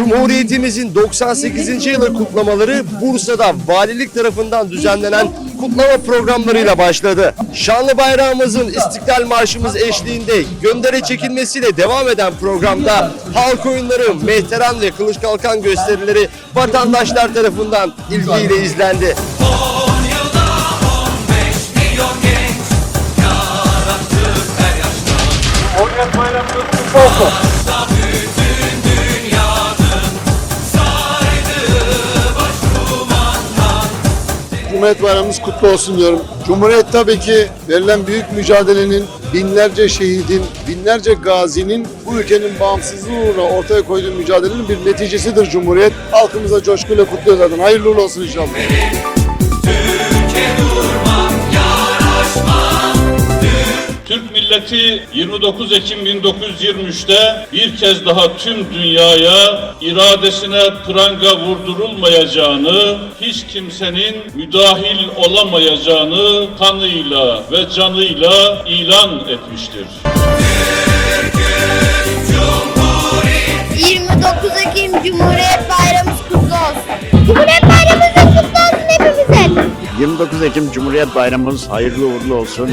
Cumhuriyetimizin 98. yılı kutlamaları Bursa'da valilik tarafından düzenlenen kutlama programlarıyla başladı. Şanlı bayrağımızın İstiklal Marşımız eşliğinde göndere çekilmesiyle devam eden programda halk oyunları, mehteran ve kılıç kalkan gösterileri vatandaşlar tarafından ilgiyle izlendi. Cumhuriyet Bayramımız kutlu olsun diyorum. Cumhuriyet tabii ki verilen büyük mücadelenin, binlerce şehidin, binlerce gazinin bu ülkenin bağımsızlığı uğruna ortaya koyduğu mücadelenin bir neticesidir Cumhuriyet. Halkımıza coşkuyla kutluyoruz zaten. Hayırlı uğurlu olsun inşallah. Türk milleti 29 Ekim 1923'te bir kez daha tüm dünyaya iradesine pranga vurdurulmayacağını, hiç kimsenin müdahil olamayacağını kanıyla ve canıyla ilan etmiştir. 29 Ekim Cumhuriyet Bayramımız kutlu olsun. Cumhuriyet Bayramımız da kutlu olsun hepimize. 29 Ekim Cumhuriyet Bayramımız hayırlı uğurlu olsun.